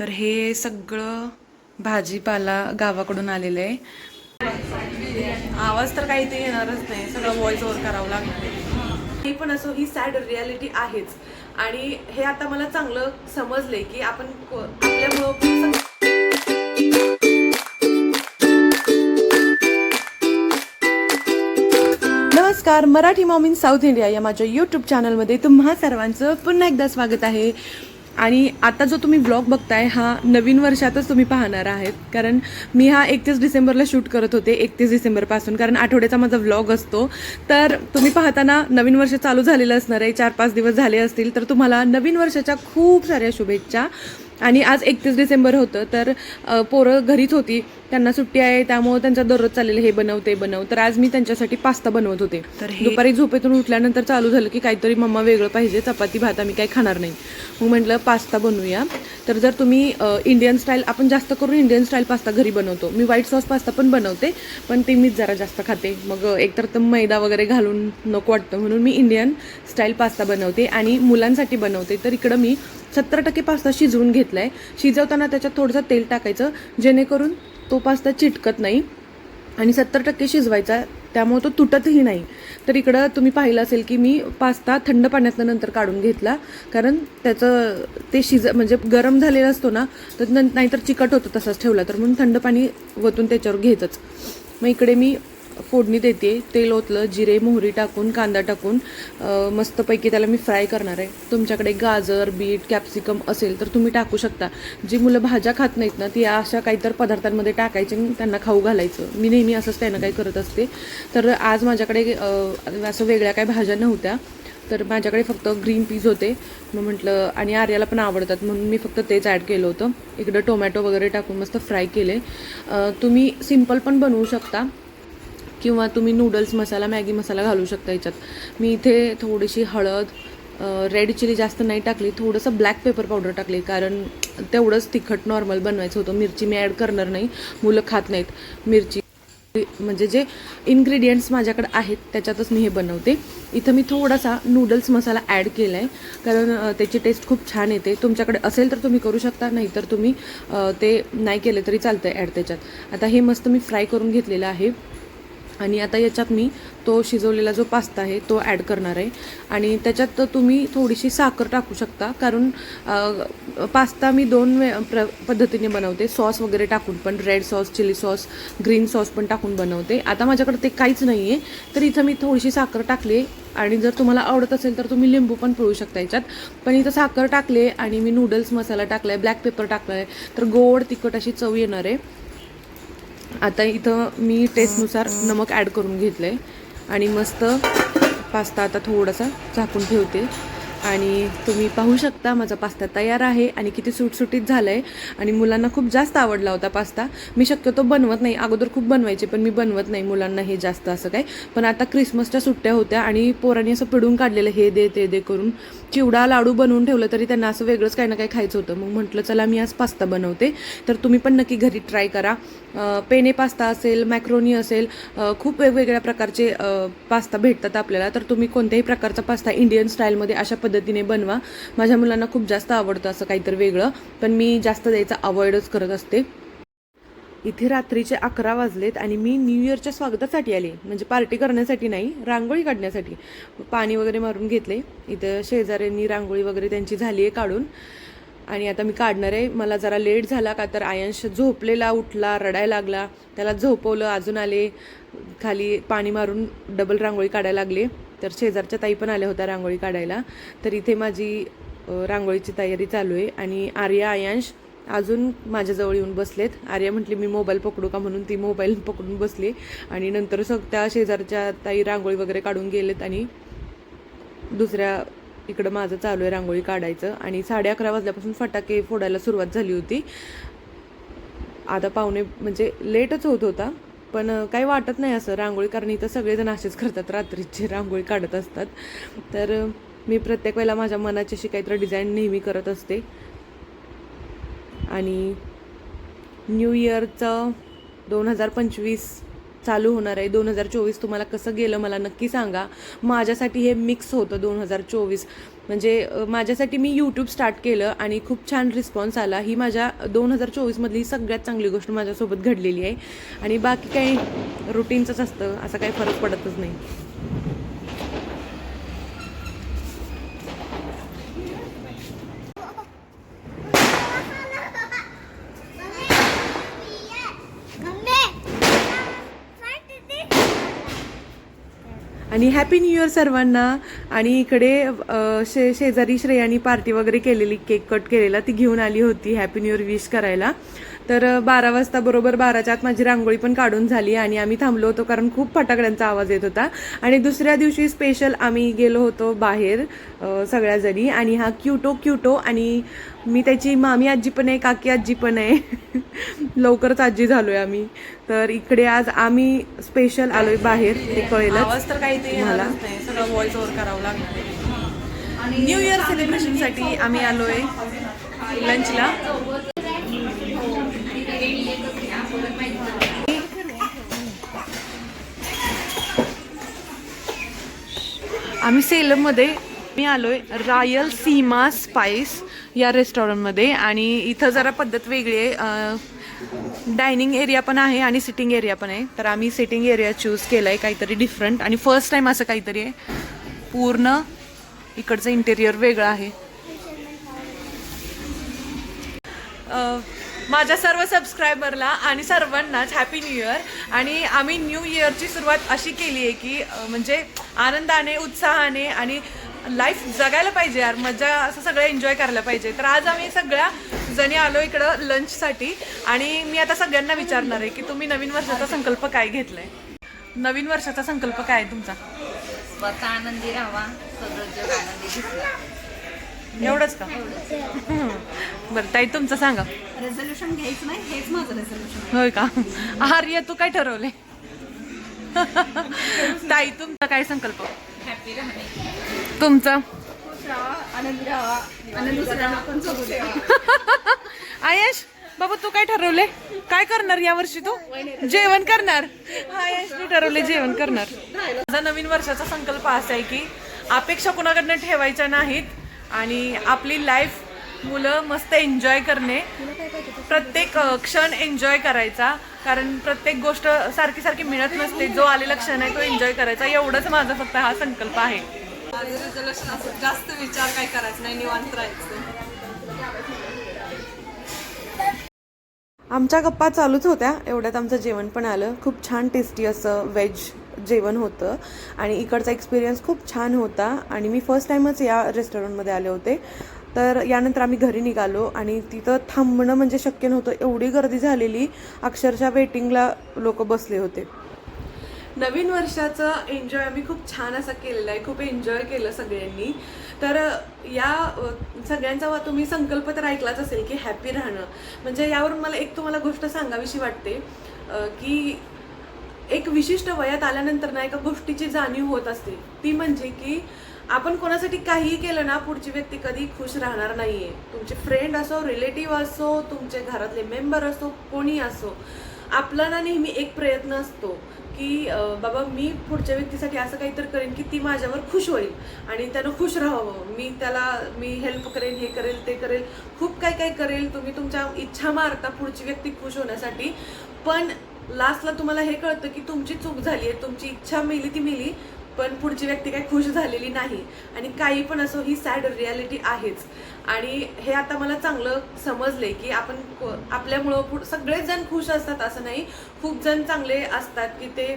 तर हे सगळं भाजीपाला गावाकडून आलेलं आहे. आवाज तर काही ते येणारच नाही. सगळं व्हॉइस ओव्हर करावं लागणार आहे ही पण असो ही सॅड रियालिटी आहेच. आणि हे आता मला चांगलं समजलंय की आपण आपल्यामुळं नमस्कार Marathi mom in south India या माझ्या यूट्यूब चॅनलमध्ये तुम्हा सर्वांचं पुन्हा एकदा स्वागत आहे. आणि आता जो तुम्ही ब्लॉग बघताय हा नवीन वर्षातच तुम्ही पाहणार आहेत. कारण मी हा एकतीस डिसेंबरला शूट करत होते एकतीस डिसेंबरपासून. कारण आठवड्याचा माझा व्लॉग असतो. तर तुम्ही पाहताना नवीन वर्ष चालू झालेलं असणार आहे. चार पाच दिवस झाले असतील तर तुम्हाला नवीन वर्षाच्या खूप साऱ्या शुभेच्छा. आणि आज एकतीस डिसेंबर होतं तर पोरं घरीच होती. त्यांना सुट्टी आहे त्यामुळे त्यांचं दररोज चाललेलं हे बनव ते बनव. तर आज मी त्यांच्यासाठी पास्ता बनवत होते. तर दुपारी झोपेतून उठल्यानंतर चालू झालं की काहीतरी मम्मा वेगळं पाहिजे चपाती भात आम्ही काही खाणार नाही. मग म्हटलं पास्ता बनवूया. तर जर तुम्ही इंडियन स्टाईल आपण जास्त करून इंडियन स्टाईल पास्ता घरी बनवतो. मी व्हाईट सॉस पास्ता पण बनवते पण ते मीच जरा जास्त खाते. मग एकतर तर मैदा वगैरे घालून नको वाटतं म्हणून मी इंडियन स्टाईल पास्ता बनवते आणि मुलांसाठी बनवते. तर इकडं मी सत्तर टक्के पास्ता शिजवून घेतलाय. शिजवताना त्याच्यात थोडंसं तेल टाकायचं जेणेकरून तो पास्ता चिटकत नाही आणि सत्तर टक्के शिजवायचा त्यामुळे तो तुटतही नाही. तर इकडं तुम्ही पाहिलं असेल की मी पास्ता थंड पाण्यातनं नंतर काढून घेतला कारण त्याचं ते शिज म्हणजे गरम झालेला असतो ना तर नाहीतर चिकट होतं तसंच ठेवला तर म्हणून थंड पाणी वतून त्याच्यावर घ्यायचंच. मग इकडे मी फोडणी देते तेल ओतलं जिरे मोहरी टाकून कांदा टाकून मस्तपैकी त्याला मी फ्राय करणार आहे. तुमच्याकडे गाजर बीट कॅप्सिकम असेल तर तुम्ही टाकू शकता. जी मुलं भाज्या खात नाहीत ना ती अशा काहीतर पदार्थांमध्ये टाकायचे आणि त्यांना खाऊ घालायचं. मी नेहमी असंच त्यांना काही करत असते. तर आज माझ्याकडे असं वेगळ्या काही भाज्या नव्हत्या. तर माझ्याकडे फक्त ग्रीन पीज होते. मग म्हटलं आणि आर्याला पण आवडतात. म्हणून मी फक्त तेच ॲड केलं होतं. इकडं टोमॅटो वगैरे टाकून मस्त फ्राय केले. तुम्ही सिंपल पण बनवू शकता. किंवा तुम्ही नूडल्स मसाला मॅगी मसाला घालू शकता याच्यात. मी इथे थोडीशी हळद रेड चिली जास्त नाही टाकली थोडंसं ब्लॅक पेपर पावडर टाकली कारण तेवढंच तिखट नॉर्मल बनवायचं होतं. मिरची मी ॲड करणार नाही मुलं खात नाहीत. मिरची म्हणजे जे इन्ग्रेडियंट्स माझ्याकडे आहेत त्याच्यातच मी हे बनवते. इथं मी थोडासा नूडल्स मसाला ॲड केला आहे कारण त्याची टेस्ट खूप छान येते. तुमच्याकडे असेल तर तुम्ही करू शकता नाही तर तुम्ही ते नाही केले तरी चालतं आहे ॲड त्याच्यात. आता हे मस्त मी फ्राय करून घेतलेलं आहे. आणि आता याच्यात मी तो शिजवलेला जो पास्ता आहे तो ॲड करणार आहे. आणि त्याच्यात तुम्ही थोडीशी साखर टाकू शकता कारण पास्ता मी दोन वे प्र पद्धतीने बनवते. सॉस वगैरे टाकून पण red sauce chilli sauce green sauce पण टाकून बनवते. आता माझ्याकडे ते काहीच नाही आहे तर इथं मी थोडीशी साखर टाकली आणि जर तुम्हाला आवडत असेल तर तुम्ही लिंबू पण पिळू शकता याच्यात. पण इथं साखर टाकले आणि मी नूडल्स मसाला टाकला आहे ब्लॅक पेपर टाकला आहे तर गोड तिखट अशी चव येणार आहे. आता इथं मी टेस्टनुसार नमक ॲड करून घेतलं आहे आणि मस्त पास्ता आता थोडासा झाकून ठेवते. आणि तुम्ही पाहू शकता माझा पास्ता तयार आहे आणि किती सुटसुटीत झालं आहे आणि मुलांना खूप जास्त आवडला होता पास्ता मी शक्यतो बनवत नाही. अगोदर खूप बनवायचे पण मी बनवत नाही मुलांना हे जास्त असं काय पण आता क्रिसमसच्या सुट्ट्या होत्या आणि पोरांनी असं पिडून काढलेलं हे दे ते दे करून. चिवडा लाडू बनवून ठेवलं तरी त्यांना असं वेगळंच काही ना काही खायचं होतं. मग म्हटलं चला मी आज पास्ता बनवते. तर तुम्ही पण नक्की घरी ट्राय करा. पेने पास्ता असेल मॅक्रोनी असेल खूप वेगवेगळ्या प्रकारचे पास्ता भेटतात आपल्याला. तर तुम्ही कोणत्याही प्रकारचा पास्ता इंडियन स्टाईलमध्ये अशा पद्धतीने बनवा. माझ्या मुलांना खूप जास्त आवडतं असं काहीतरी वेगळं. पण मी जास्त द्यायचं अवॉइडच करत असते. इथे रात्रीचे अकरा वाजलेत आणि मी न्यू इयरच्या स्वागतासाठी आले. म्हणजे पार्टी करण्यासाठी नाही रांगोळी काढण्यासाठी. पाणी वगैरे मारून घेतले. इथं शेजाऱ्यांनी रांगोळी वगैरे त्यांची झाली आहे काढून. आणि आता मी काढणार आहे. मला जरा लेट झाला का तर आयांश झोपलेला उठला रडायला लागला. त्याला झोपवलं अजून आले. खाली पाणी मारून डबल रांगोळी काढायला लागले. तर शेजारच्या ताई पण आल्या होत्या रांगोळी काढायला. तर इथे माझी रांगोळीची तयारी चालू आहे. आणि आर्या आयांश अजून माझ्याजवळ येऊन बसलेत. आर्या म्हटली मी मोबाईल पकडू का? म्हणून ती मोबाईल पकडून बसली. आणि नंतर सग त्या शेजारच्या ताई रांगोळी वगैरे काढून गेलेत आणि दुसऱ्या इकडं माझं चालू आहे रांगोळी काढायचं. आणि साडे अकरा वाजल्यापासून फटाके फोडायला सुरुवात झाली होती. आता पाहुणे म्हणजे लेटच होत होता पण काही वाटत नाही असं. रांगोळी कारण इथं सगळेजण असेच करतात रात्रीची रांगोळी काढत असतात. तर मी प्रत्येक वेळेला माझ्या मनाची अशी काहीतरी डिझाईन नेहमी करत असते. आणि न्यू इयरचं दोन हजार पंचवीस चालू होणार आहे. दोन हजार चोवीस तुम्हाला कसं गेलं मला नक्की सांगा. माझ्यासाठी हे मिक्स होतं दोन हजार चोवीस. म्हणजे माझ्यासाठी मी यूट्यूब स्टार्ट केलं आणि खूप छान रिस्पॉन्स आला. ही माझ्या दोन हजार चोवीसमधली सगळ्यात चांगली गोष्ट माझ्यासोबत घडलेली आहे. आणि बाकी काही रुटीनचंच असतं. असा काही फरक पडतच नाही. आणि हॅपी न्यू इयर सर्वांना. आणि इकडे शे शेजारी श्रेयानी पार्टी वगैरे केलेली केक कट केलेला ती घेऊन आली होती हॅपी न्यू इयर विश करायला. तर बारा वाजता बरोबर बाराच्या आत माझी रांगोळी पण काढून झाली आणि आम्ही थांबलो होतो कारण खूप फटाकड्यांचा आवाज येत होता. आणि दुसऱ्या दिवशी स्पेशल आम्ही गेलो होतो बाहेर अ, सगळ्याजणी आणि हा क्युटो क्युटो आणि मी त्याची मामी आजी पण आहे काकी आजी पण आहे. लवकरच आजी झालोय आम्ही. तर इकडे आज आम्ही स्पेशल आलोय बाहेर ते आवाज तर काही मला. येणारच नाही. सगळं व्हॉइस ओव्हर करावं लागणार न्यू इयर सेलिब्रेशनसाठी आम्ही आलोय लंचला आम्ही सेलममध्ये मी आलोय रॉयल सीमा स्पाइस या रेस्टॉरंटमध्ये आणि इथं जरा पद्धत वेगळी आहे. डायनिंग एरिया पण आहे आणि सिटिंग एरिया पण आहे. तर आम्ही सिटिंग एरिया चूज केला आहे काहीतरी डिफरंट आणि फर्स्ट टाइम असं काहीतरी आहे. पूर्ण इकडचं इंटेरियर वेगळं आहे. माझ्या सर्व सबस्क्रायबरला आणि सर्वांनाच हॅपी न्यू इयर आणि आम्ही न्यू इयरची सुरुवात अशी केली आहे की म्हणजे आनंदाने उत्साहाने आणि लाईफ जगायला पाहिजे यार. मजा असं सगळं एन्जॉय करायला पाहिजे. तर आज आम्ही सगळ्या जणी आलो इकडं लंचसाठी आणि मी आता सगळ्यांना विचारणार आहे की तुम्ही नवीन वर्षाचा संकल्प काय घेतलाय? नवीन वर्षाचा संकल्प काय आहे तुमचा? स्वतः आनंदी राहावा सगळं जग आनंदी दिसला एवढंच का? बरं ताई तुमचं सांगा. रेझोल्युशन घ्यायचं नाही हेच माझं रेझोल्युशन होय का? आर्य तू काय ठरवले? ताई तुमचा काय संकल्प? हॅपी तुमचा? आयश बाबा तू काय ठरवले? काय करणार या वर्षी तू? जेवण करणार? आयश मी ठरवले जेवण करणार. माझा नवीन वर्षाचा संकल्प असा आहे की अपेक्षा कुणाकडनं ठेवायच्या नाहीत आणि आपली लाईफ मुलं मस्त एन्जॉय करणे. प्रत्येक क्षण एन्जॉय करायचा. कारण प्रत्येक गोष्ट सारखी सारखी मिळत नसते. जो आलेला क्षण आहे तो एन्जॉय करायचा. एवढंच माझा फक्त हा संकल्प आहे. माझं रेझोल्युशन असं जास्त विचार काय करायचं नाही निवांत राहायचं. आमच्या गप्पा चालूच होत्या. एवढ्यात आमचं जेवण पण आलं. खूप छान टेस्टी असं व्हेज जेवण होतं. आणि इकडचा एक्सपिरियन्स खूप छान होता. आणि मी फर्स्ट टाईमच या रेस्टॉरंटमध्ये आले होते. तर यानंतर आम्ही घरी निघालो आणि तिथं थांबणं म्हणजे शक्य नव्हतं. एवढी गर्दी झालेली अक्षरशः वेटिंगला लोक बसले होते. नवीन वर्षाचं एन्जॉय आम्ही खूप छान असं केलेलं आहे. खूप एन्जॉय केलं सगळ्यांनी. तर या सगळ्यांचा तुम्ही संकल्प तर ऐकलाच असेल की हॅपी राहणं. म्हणजे यावरून मला एक तुम्हाला गोष्ट सांगावीशी वाटते की एक विशिष्ट वयात आल्यानंतर ना एका गोष्टीची जाणीव होत असते. ती म्हणजे की आपण कोणासाठी काहीही केलं ना पुढची व्यक्ती कधी खुश राहणार नाहीये. तुमचे फ्रेंड असो रिलेटिव्ह असो तुमचे घरातले मेंबर असो कोणी असो आपला ना नेहमी एक प्रयत्न असतो की बाबा मी पुढच्या व्यक्तीसाठी असं काहीतरी करेन की ती माझ्यावर खुश होईल आणि त्यानं खुश राहावं. मी त्याला मी हेल्प करेन हे करेल ते करेल खूप काय काय करेल तुम्ही तुमच्या इच्छा मारता पुढची व्यक्ती खुश होण्यासाठी. पण लास्टला तुम्हाला हे कळतं की तुमची चूक झाली आहे तुमची इच्छा मिली ती मेली पण पुढची व्यक्ती काही खुश झालेली नाही. आणि काही पण असो ही सॅड रियालिटी आहेच. आणि हे आता मला चांगलं समजले की आपण आपल्यामुळं सगळेच जण खुश असतात असं नाही. खूप जण चांगले असतात की ते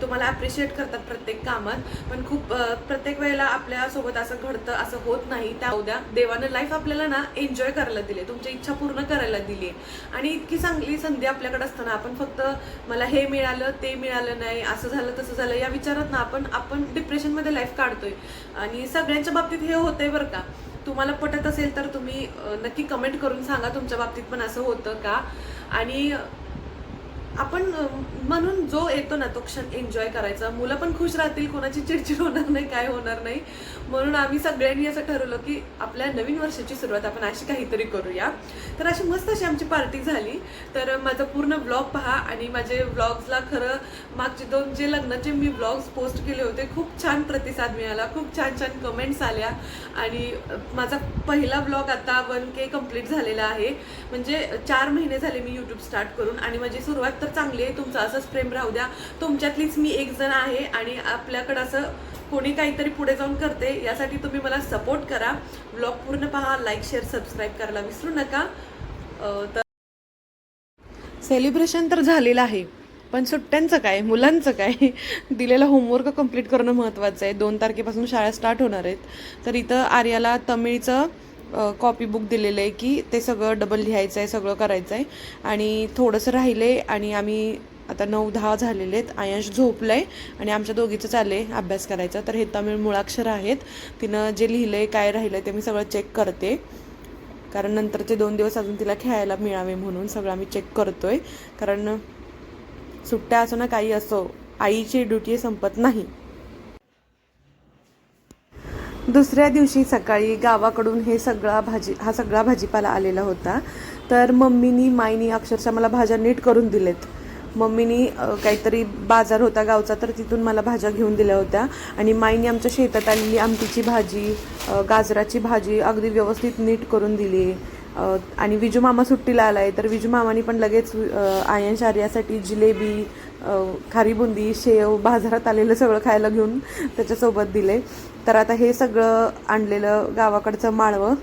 तुम्हाला अप्रिशिएट करतात प्रत्येक कामात. पण खूप प्रत्येक वेळेला आपल्यासोबत असं घडतं असं होत नाही. त्या उद्या देवानं लाईफ आपल्याला ना एन्जॉय करायला दिली तुमची इच्छा पूर्ण करायला दिली आणि इतकी चांगली संधी आपल्याकडे असताना आपण फक्त मला हे मिळालं ते मिळालं नाही असं झालं तसं झालं या विचारात ना आपण आपण डिप्रेशनमध्ये लाईफ काढतोय. आणि सगळ्यांच्या बाबतीत हे होतंय बरं का. तुम्हाला पटत असेल तर तुम्ही नक्की कमेंट करून सांगा. तुमच्या बाबतीत पण असं होतं का? आणि आपण म्हणून जो येतो ना तो क्षण एन्जॉय करायचा. मुलं पण खुश राहतील कोणाची चिडचिड होणार नाही काय होणार नाही. म्हणून आम्ही सगळ्यांनी असं ठरवलं की आपल्या नवीन वर्षाची सुरुवात आपण अशी काहीतरी करूया. तर अशी मस्त अशी आमची पार्टी झाली. तर माझा पूर्ण ब्लॉग पहा आणि माझे ब्लॉग्सला खरं मागचे दोन जे लग्नाचे मी ब्लॉग्स पोस्ट केले होते खूप छान प्रतिसाद मिळाला. खूप छान छान कमेंट्स आल्या. आणि माझा पहिला ब्लॉग आता वन के कंप्लीट झालेला आहे. म्हणजे चार महिने झाले मी यूट्यूब स्टार्ट करून आणि माझी सुरुवात तर चांगली आहे. तुमचं असंच प्रेम राहू द्या. तुमच्यातलीच मी एक जण आहे आणि आपल्याकडं असं कोणी काहीतरी पुढे जाऊन करते यासाठी तुम्ही मला सपोर्ट करा. ब्लॉग पूर्ण पहा लाईक शेअर सबस्क्राईब करायला विसरू नका. तर सेलिब्रेशन तर झालेलं आहे पण सुट्ट्यांचं काय मुलांचं काय? दिलेलं होमवर्क कंप्लीट करणं महत्त्वाचं आहे. दोन तारखेपासून शाळा स्टार्ट होणार आहेत. तर इथं आर्याला तमिळचं कॉपी बुक दिलेलं आहे की ते सगळं डबल लिहायचं आहे सगळं करायचं आहे. आणि थोडंसं राहिलं आहे आणि आम्ही आता नऊ दहा झालेले आहेत. आयांश झोपलं आहे आणि आमच्या दोघीचं चाललं आहे अभ्यास करायचा. तर हे तमिळ मुळाक्षर आहेत. तिनं जे लिहिलं आहे काय राहिलं आहे ते मी सगळं चेक करते. कारण नंतरचे दोन दिवस अजून तिला खेळायला मिळावे म्हणून सगळं आम्ही चेक करतो आहे कारण सुट्ट्या असो ना काही असो आईची ड्युटी संपत नाही. दुसऱ्या दिवशी सकाळी गावाकडून हे सगळा भाजी हा सगळा भाजीपाला आलेला होता. तर मम्मीनी माईनी अक्षरशः मला भाज्या नीट करून दिलेत. मम्मीनी काहीतरी बाजार होता गावचा तर तिथून मला भाज्या घेऊन दिल्या होत्या. आणि माईनी आमच्या शेतात आलेली आमटीची भाजी गाजराची भाजी अगदी व्यवस्थित नीट करून दिली. आणि विजू मामा सुट्टीला आहे तर विजू मामानी पण लगेच आयन शार्यासाठी जिलेबी खारी बुंदी शेव बाजारात आलेलं सगळं खायला घेऊन त्याच्यासोबत दिले. तर आता हे सगळं आणलेलं गावाकडचं माळवं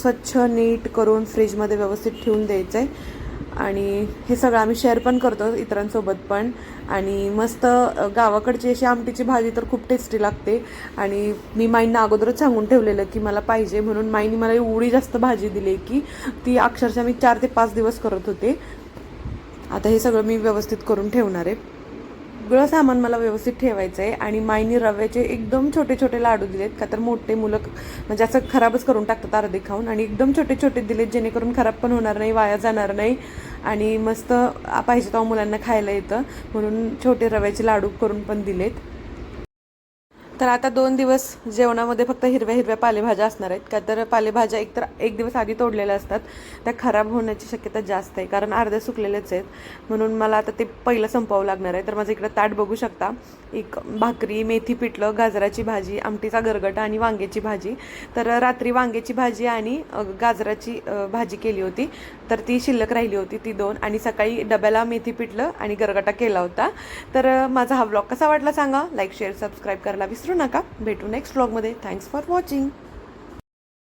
स्वच्छ नीट करून फ्रीजमध्ये व्यवस्थित ठेवून द्यायचं आहे आणि हे सगळं आम्ही शेअर पण करतो इतरांसोबत पण. आणि मस्त गावाकडची अशी आमटीची भाजी तर खूप टेस्टी लागते. आणि मी माईंना अगोदरच सांगून ठेवलेलं की मला पाहिजे म्हणून माईने मला एवढी जास्त भाजी दिली की ती अक्षरशः मी चार ते पाच दिवस करत होते. आता हे सगळं मी व्यवस्थित करून ठेवणार आहे. सगळं सामान मला व्यवस्थित ठेवायचं आहे आणि मायनी रव्याचे एकदम छोटे छोटे लाडू दिलेत का तर मोठे मुलं म्हणजे असं खराबच करून टाकतात अर्धे खाऊन. आणि एकदम छोटे छोटे दिलेत जेणेकरून खराब पण होणार नाही वाया जाणार नाही. आणि मस्त पाहिजे तेव्हा मुलांना खायला येतं. म्हणून छोटे रव्याचे लाडू करून पण दिलेत. तर आता दोन दिवस जेवणामध्ये फक्त हिरव्या हिरव्या पालेभाज्या असणार आहेत. का तर पालेभाज्या एकतर एक दिवस आधी तोडलेल्या असतात. त्या खराब होण्याची शक्यता जास्त आहे. कारण अर्ध्या सुकलेल्याच आहेत. म्हणून मला आता ते पहिलं संपवावं लागणार आहे. तर माझं इकडं ताट बघू शकता. एक भाकरी मेथी पिठलं गाजराची भाजी आमटीचा गरगटा आणि वांग्याची भाजी. तर रात्री वांग्याची भाजी आणि गाजराची भाजी केली होती. तर ती शिल्लक राहिली होती ती दोन. आणि सकाळी डब्याला मेथी पिठलं आणि गरगटा केला होता. तर माझा हा ब्लॉग कसा वाटला सांगा? लाईक शेअर सबस्क्राईब करायला विसरू नका. भेटू नेक्स्ट ब्लॉगमध्ये थँक्स फॉर वॉचिंग